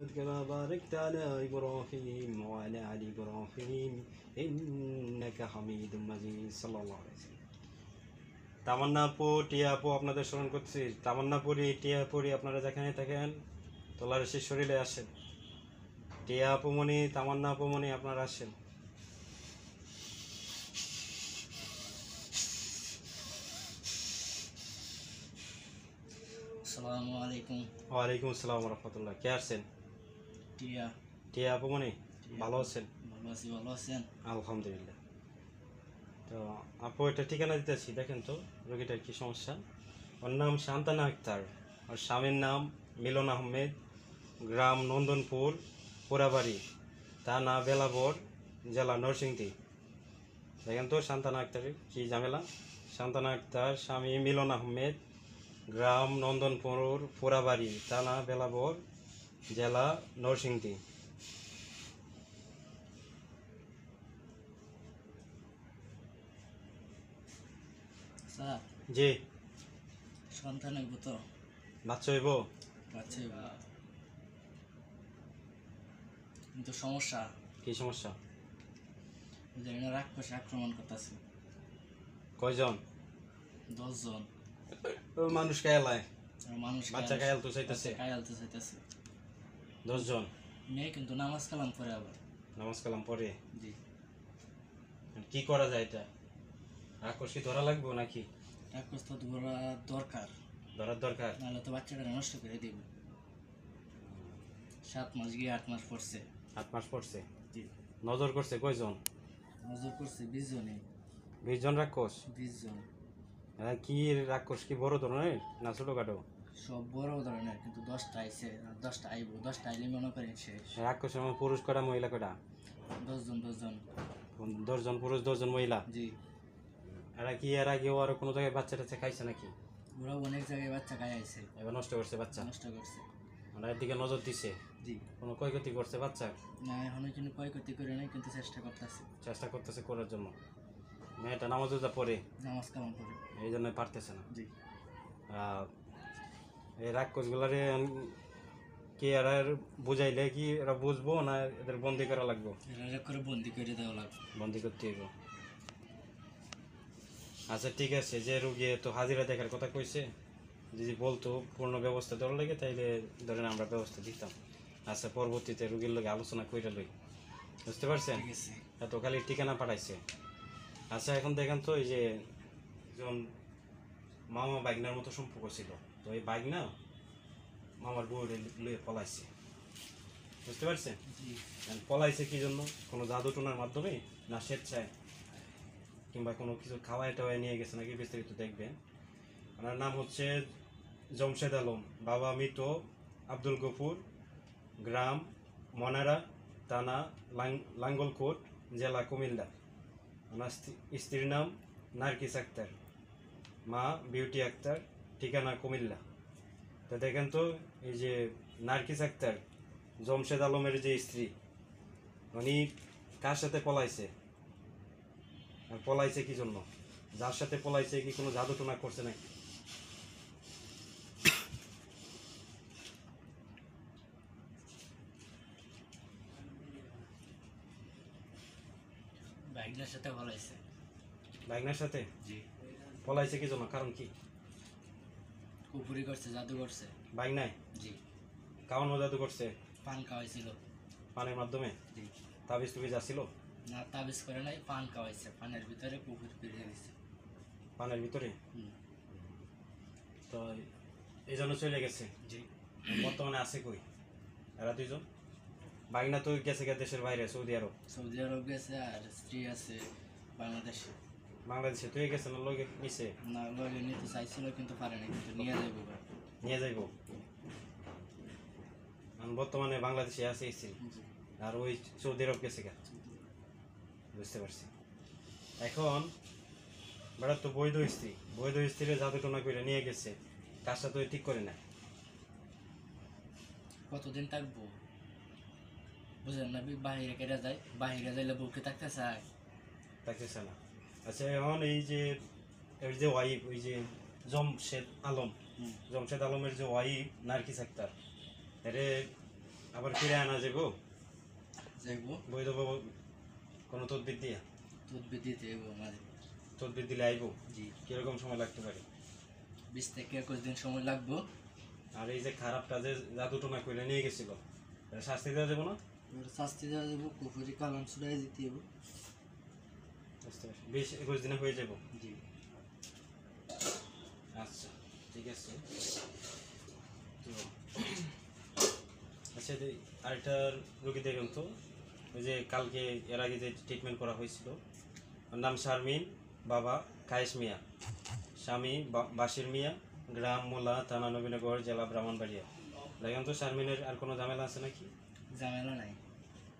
كما باركت على إبراهيم وعلى آل إبراهيم إنك حميد مجيد صلى الله عليه وسلم তামান্না আপু টিয়া আপু আপনাদের স্মরণ করছি তামান্না পুরি টিয়া পুরি আপনারা যেখানে থাকেন তোলার সে শরীরে আসেন টিয়া আপুমণি তামান্না আপুমণি আপনারা আসেন আসসালামু আলাইকুম ওয়ালাইকুম আসসালাম রহমতুল্লাহ কে আসছেন টিয়া। টিয়া আপুমণি ভালো আছেন? ভালো আছি ভালো আছেন? আলহামদুলিল্লাহ। তো আপু এটা ঠিকানা দিতেছি দেখেন তো রোগীটার কি সমস্যা? ওর নাম শান্তানা আক্তার ওর স্বামীর নাম মিলন আহমেদ গ্রাম নন্দনপুর পোড়াবাড়ি তা থানা বেলাবর জেলা নরসিংদী। দেখেন তো শান্তানা আক্তারের কি ঝামেলা? শান্তানা আক্তার স্বামী মিলন আহমেদ গ্রাম নন্দনপুর পোড়াবাড়ি থানা বেলাবর জেলা নরসিংদী। স্যার। জি। সন্তান হইব তো? বাচ্চা হইব? বাচ্চা হইব। কিন্তু সমস্যা? কি সমস্যা? এরা রাক্ষসে আক্রমণ করতেছে। কয়জন? দশজন। ও মানুষ কায়ালায়। মানুষ বাচ্চা কায়াল তো চাইতেছে। কায়ালতে চাইতেছে। দশজন? মেয়ে কিন্তু নামাজ কালাম করে আবার। নামাজ কালাম পরে জি। কি করা যায় এটা? কি ধরা লাগবে নাকি? রাক্ষস তো ধরা দরকার। ধরার দরকার? নাহলে তো বাচ্চাটা নষ্ট করে দিব। সাত মাস গিয়ে আট মাস পড়ছে। আট মাস পড়ছে? জি। নজর করছে কয়জন? নজর করছে বিশ জনে বিশ জন রাক্ষস? বিশ জন। কি রাক্ষস কি বড় ধরনের না ছোটখাটো? সব বড় ধরনের কিন্তু দশটা আর দশটা আইব দশটা আইলে মনে করেন শেষ। রাক্ষসের মধ্যে পুরুষ কটা মহিলা কটা দশজন দশজন। দশজন পুরুষ দশজন মহিলা? জি। এরা কি এর আগেও আরও কোনো জায়গায় বাচ্চা টাচ্চা খাইছে নাকি? ওরা অনেক জায়গায় বাচ্চা গায়ে আইছে এবার নষ্ট করছে বাচ্চা? নষ্ট করছে। ওরা এর দিকে নজর দিছে? জি। কোনো ক্ষয়ক্ষতি করছে বাচ্চা? না এখন কিন্তু ক্ষয়ক্ষতি করে নাই কিন্তু চেষ্টা করতেছে। চেষ্টা করতেছে করার জন্য। মেয়েটা নামাজ পড়ে? নামাজ কালাম করে এই জন্য পারতেছে না। জি। এই রাক্ষসগুলারে কি এরা বুঝাইলে কি এরা বুঝব না এদের বন্দি করা লাগবো? করে বন্দি করে দেওয়া লাগবে। বন্দি করতে হইব। আচ্ছা ঠিক আছে যে রুগী তো হাজিরা দেখার কথা কইছে যদি বলতো পূর্ণ ব্যবস্থা দেওয়ার লাগে তাইলে ধরেন আমরা ব্যবস্থা দিতাম। আচ্ছা পরবর্তীতে রুগীর লগে আলোচনা কইরা লই। বুঝতে পারছেন? এত খালি ঠিকানা পাঠাইছে। আচ্ছা এখন দেখেন তো এই যে যেমন মামা বাইকনার মতো সম্পর্ক ছিল। তো এই বাইক না মামার বউ লুয়ে পলাইছে। বুঝতে পারছেন? পলাইছে কি জন্য? কোনো জাদু টোনার মাধ্যমে না স্বেচ্ছায়? কিংবা কোনো কিছু খাওয়াই টাওয়াই নিয়ে গেছে নাকি বিস্তারিত দেখবেন। ওনার নাম হচ্ছে জমশেদ আলম। বাবা মৃত আব্দুল গফুর গ্রাম মনারা থানা লাঙ্গলকোট জেলা কুমিল্লা। ওনার স্ত্রী- স্ত্রীর নাম নার্কিস আক্তার। মা বিউটি আক্তার। ঠিকানা কুমিল্লা। তো দেখেন তো এই যে নার্কিস আক্তার জমশেদ আলমের যে স্ত্রী উনি কার সাথে পলাইছে? আর পলাইছে কি জন্য? যার সাথে পলাইছে কি কোনো জাদু টোনা করছে নাকি? সাথে বাইকনার সাথে? জি। পলাইছে কি জন্য? কারণ কি? কুপুরি করছে জাদু করছে। বাইক নাই? জি। কাউন জাদু করছে? পান খাওয়াইছিল। পানের মাধ্যমে? জি। তাবিজ টুবিজ আসছিল? না তাবিজ করে নাই পান খাওয়াইছে। পানের ভিতরে কুকুর পেরিয়ে দিছে পানের ভিতরে? তো এই জন্য চলে গেছে? জি। বর্তমানে আছে কই? এরা দুইজন? বাইকনা তো গেছে দেশের বাইরে সৌদি আরব? সৌদি আরব গেছে আর স্ত্রী আছে বাংলাদেশে। বাংলাদেশে তুই গেছে না লগে নিছে? না লগে নিতে চাইছিল কিন্তু পারে না কিন্তু নিয়ে যাব এবার। নিয়ে যাইব? এখন বর্তমানে বাংলাদেশে আছে আর ওই সৌদি আরব গেছে গা। বুঝতে পারছি। এখন বেড়ার তো বৈধ স্ত্রী। বৈধ স্ত্রীর জাদু টোনা করে নিয়ে গেছে। কাজটা তো ঠিক করে না কতদিন থাকব? বুঝলেন না বাহিরে কেটে যায় বাহিরে যাইলে বউকে থাকতে চায়। থাকতেছে না। আচ্ছা এখন এই যে এর যে ওয়াইফ ওই যে জমশেদ আলম জমশেদ আলমের যে ওয়াইফ নার্কিস আক্তার এরে আবার ফিরে আনা যাব যাইবো। বৈধ কোনো তদবির দিয়ে? তদবির দিতে হইব মাঝে তদবির দিলে আইবো? জি। কীরকম সময় লাগতে পারে? বিশ থেকে একুশ দিন সময় লাগবো। আর এই যে খারাপটা যে জাদু টোনা করে নিয়ে গেছিল শাস্তি দেওয়া যাব না? শাস্তি দেওয়া যাব কুফুরি কালাম ছুড়াই দিতে হইব বুঝতে পারছি। বিশ একুশ দিনে হয়ে যাব? জি। আচ্ছা ঠিক আছে। তো আচ্ছা আরেকটা রুগী দেখুন তো ওই যে কালকে এর আগে যে ট্রিটমেন্ট করা হয়েছিল ওর নাম শারমিন বাবা কায়েস মিয়া স্বামী বা- বাশির মিয়া গ্রাম মোলা থানা নবীনগর জেলা ব্রাহ্মণবাড়িয়া। দেখেন তো শারমিনের আর কোনো ঝামেলা আছে নাকি? ঝামেলা নাই।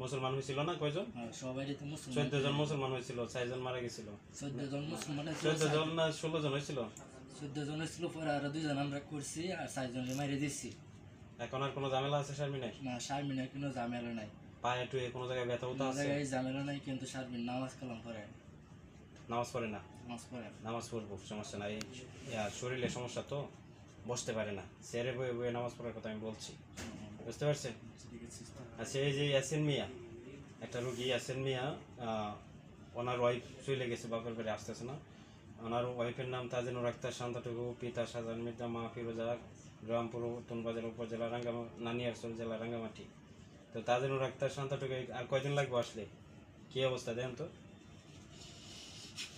মুসলমান হয়েছিল না কয়জন? আর সবারই তো মুসলমান। চোদ্দ জন মুসলমান হয়েছিল চারজন মারা গেছিল। চোদ্দ জন মুসলমান চোদ্দ জন না ষোলো জন হয়েছিল? চোদ্দ জন হয়েছিল পরে আরও দুজন আমরা করছি আর চারজনকে মারি দিচ্ছি এখন আর কোনো ঝামেলা আছে শারমিনের? না শারমিনের কোনো ঝামেলা নাই। পায়ে টুয়ে কোনো জায়গায় ব্যথা উঠা আছে? জায়গায় ঝামেলা নাই কিন্তু শারমিন নামাজ কালাম করে নামাজ পড়ে না? নামাজ পড়ে নামাজ পড়ব সমস্যা নাই। শরীরে সমস্যা তো বসতে পারে না। সেরে বয়ে বয়ে নামাজ পড়ার কথা আমি বলছি। বুঝতে পারছেন? আচ্ছা এই যে ইয়াসিন মিয়া, একটা রুগী ইয়াসিন মিয়া ওনার ওয়াইফ চলে গেছে, বাপের বাড়ি আসতেছে না। ওনার ওয়াইফের নাম তাজিনুর আক্তার শান্তাটুকু, পিতা সাজান মির্জা, মা ফিরোজা রামপুর উত্তন বাজার, উপজেলা, রাঙ্গামা নানিয়ারসোল জেলা, রাঙ্গামাটি। তো তাজিনুর আক্তার শান্তাটুকু আর কয়দিন লাগবে আসলে? কি অবস্থা, দেন তো।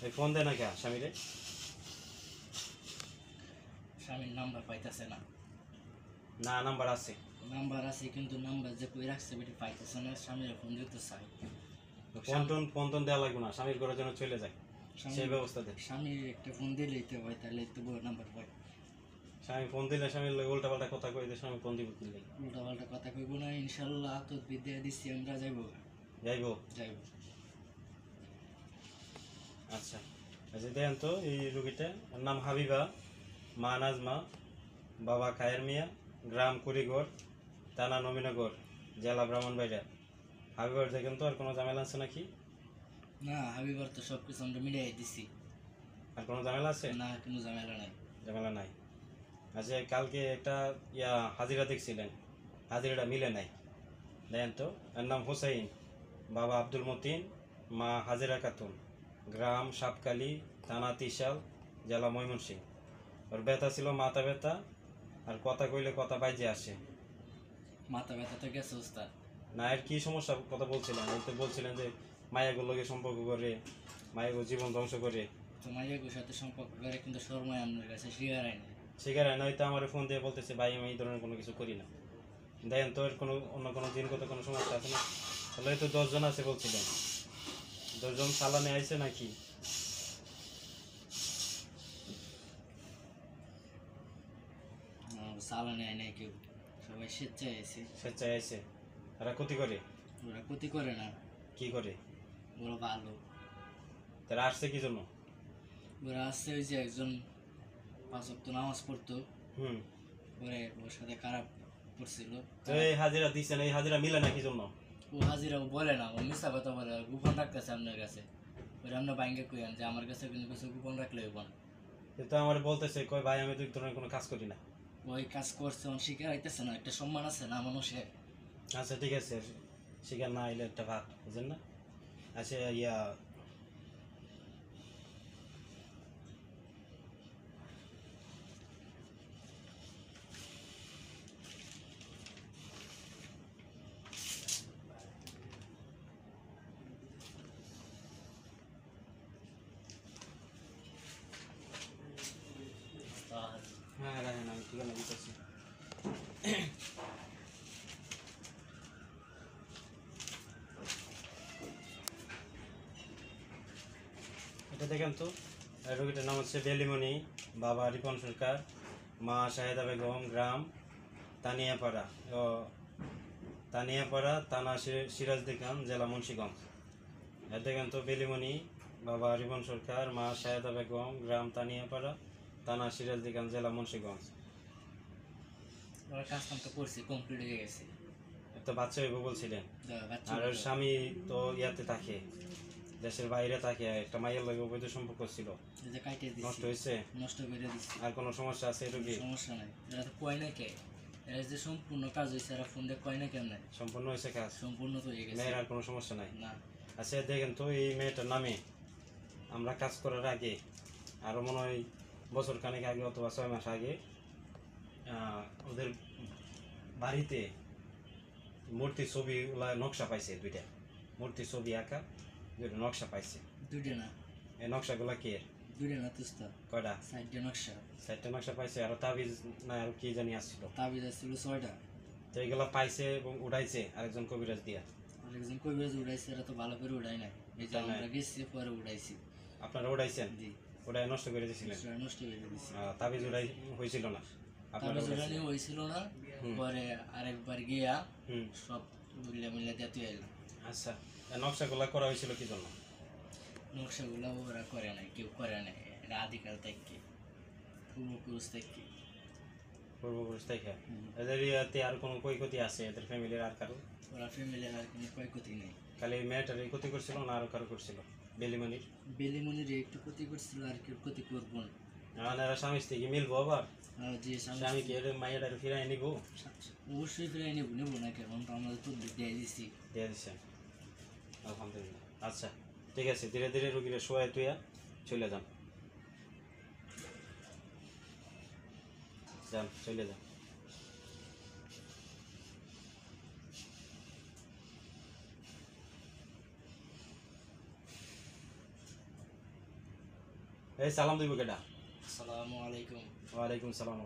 এই ফোন দেয় না স্বামীরে? স্বামীর নাম্বার পাইতেছে না। না নাম্বার আছে। নাম্বার আছে কিন্তু নাম্বার যে কই রাখছে বেটি পাইতেছে না স্বামীর ফোন দিতে চাই। ফোন টোন ফোন টোন দেওয়া লাগবে না স্বামীর ঘরের জন্য চলে যায়। সেই ব্যবস্থা দেয় স্বামীর একটা ফোন দিলেই তো হয় তাহলে তো বড় নাম্বার পাই স্বামী ফোন দিলে স্বামীর লগে উল্টা পাল্টা কথা কই দিয়ে স্বামী ফোন দিব দিলে উল্টা পাল্টা কথা কইব না ইনশাল্লাহ তো বিদ্যা দিচ্ছি আমরা যাইব। যাইবো? যাইব। আচ্ছা আচ্ছা দেখেন তো এই রুগীটা। নাম হাবিবা মা নাজমা বাবা খায়ের মিয়া। গ্রাম কুড়িগড় থানা নবীনগর জেলা ব্রাহ্মণবাড়িয়া হাবিবার দেখেন তো আর কোনো ঝামেলা আছে নাকি? না হাবিবার তো সব কিছু আমরা মিলিয়ে দিছি। আর কোনো ঝামেলা আছে? না কোনো ঝামেলা নাই। ঝামেলা নাই। আচ্ছা কালকে একটা ইয়া হাজিরা দেখছিলেন। হাজিরাটা মিলে নাই। দেখেন তো এর নাম হোসাইন বাবা আব্দুল মতিন মা হাজিরা খাতুন। গ্রাম সাপকালি থানা তিশাল জেলা ময়মনসিং ওর ব্যথা ছিল মাথা ব্যথা আর কথা কইলে কথা বাইজে আসে। মাথা ব্যথা তো গেছে উস্তাদ। না এর কি সমস্যা? কথা বলছিলেন ওই তো বলছিলেন যে মায়াগুলোকে সম্পর্ক করে মায়াগুলো জীবন ধ্বংস করে। তো মাইয়াগুর সাথে সম্পর্ক করে কিন্তু শর্মায় আপনার কাছে শিকার আইনি শিকার হয় নয়তো আমার ফোন দিয়ে বলতেছে ভাই আমি এই ধরনের কোনো কিছু করি না। দেখেন তো এর কোনো অন্য কোনো জিনগত কোনো সমস্যা আছে না? তাহলে তো দশজন আছে বলছিলেন। দশজন চালানে আইছে নাকি? চালানি আয় নাই কেউ। সবাই স্বেচ্ছায় আছে। স্বেচ্ছায় আইছে তারা ক্ষতি করে? ওরা ক্ষতি করে না। কি করে? ওরা ভালো। তারা আসছে কি জন্য? ওরা আসছে ওই যে একজন পাঁচ ওয়াক্ত নামাজ পড়তো। হুম। পরে ওর সাথে খারাপ করছিল। তো এই হাজিরা দিচ্ছেন এই হাজিরা মিলে না কি জন্য? ও হাজিরা ও বলে না। ও মিশা কথা বলে গোপন রাখতেছে আপনার কাছে। ওরা আমরা বাইঙ্গে কইন যে আমার কাছে কিন্তু কিছু গোপন রাখলে হইব না। কিন্তু আমার বলতেছে কই ভাই আমি দুই ধরনের কোনো কাজ করি না। ওই কাজ করছে অন শিকার আইতেছে না, একটা সম্মান আছে না মানুষের? আচ্ছা ঠিক আছে শিকার না আইলে একটা ভাগ বুঝেন না? আচ্ছা ইয়া দেখেন তো রোগীটার নাম হচ্ছে বেলিমণি বাবা রিপন সরকার মা শাহেদা বেগম গ্রাম তানিয়াপাড়া। ও তানিয়াপাড়া থানা সি- সিরাজদি খান জেলা মুন্সিগঞ্জ। দেখেন তো বেলিমণি বাবা রিপন সরকার মা শাহেদা বেগম গ্রাম তানিয়াপাড়া থানা সিরাজদি খান জেলা মুন্সিগঞ্জ। তো করছে কমপ্লিট হয়ে গেছে। একটা বাচ্চা হইব বলছিলেন আর স্বামী তো ইয়াতে থাকে। দেশের বাইরে থাকে একটা মাইয়ের লাগে অবৈধ সম্পর্ক ছিল। নষ্ট হয়েছে? নষ্ট করে দিচ্ছি আর কোনো সমস্যা আছে এই রোগী সমস্যা নাই। এরা তো কয় না কে? এরা যে সম্পূর্ণ কাজ হয়েছে এরা ফোন দিয়ে কয় না কেমন সম্পূর্ণ হয়েছে কাজ? সম্পূর্ণ তো হয়ে গেছে। মেয়ের আর কোনো সমস্যা নাই? না। আচ্ছা দেখেন তো এই মেয়েটার নামে আমরা কাজ করার আগে আরও মনে হয় বছর খানেক আগে অথবা ছয় মাস আগে ওদের বাড়িতে মূর্তির ছবিগুলা নকশা পাইছে দুইটা। মূর্তির ছবি আঁকা দুইটা নকশা পাইছে। দুইটা না? এই নকশাগুলা কে? দুইটা না তুস্তা কয়টা? সাইডটা নকশা। চারটে নকশা পাইছে আর তাবিজ না আর কি জানি আসছিল তাবিজ ছিল ছয়টা। তো এগুলা পাইছে এবং উঠাইছে আরেকজন কবিরাজ দিয়া। আরেকজন কবিরাজ উড়াইছে এরা তো ভালো করে উড়াই নাই। এই যে আমরা গেছি পরে উড়াইছি। আপনারা উঠাইছেন জি। ওটাই নষ্ট করে দিয়েছিলেন? নষ্ট করে দিছি তাবিজ উঠাই হয়েছিল না? আপনারা তাবিজ উড়ানি হয়েছিল না। পরে আরেকবার গিয়া সব মিলে মিলে দিয়ে তুই আচ্ছা নকশাগুলা করা হয়েছিল কি জন্য? নকশাগুলো ওরা করে নাই কেউ করে নাই। এটা আদিকাল থেকে পূর্বপুরুষ থেকে। পূর্বপুরুষ থেকে? এদের ইয়াতে আর কোনো ক্ষয়ক্ষতি আছে? এদের ফ্যামিলির আর কারও? ওরা ফ্যামিলির আর কোনো ক্ষয়ক্ষতি নেই। খালি মেয়েটার এই ক্ষতি করছিল না আরও কারও করছিল? বেলিমনির বেলিমনির একটু ক্ষতি করছিল আর কেউ ক্ষতি করব না। এখন স্বামী স্ত্রী কি মিলবো আবার? যে স্বামী এর মাইয়াটার ফিরাই নিবো? অবশ্যই ফিরে নেব নেব না কেমন তো আমাদের তো দিয়ে দিচ্ছি দিয়ে দিচ্ছেন আলহামদুলিল্লাহ আচ্ছা ঠিক আছে ধীরে ধীরে রুগীরা শোয়ায় তুইয়া চলে যান। যান চলে যান। এই সালাম দিব কেটা আসসালামু আলাইকুম। ওয়ালাইকুম সালাম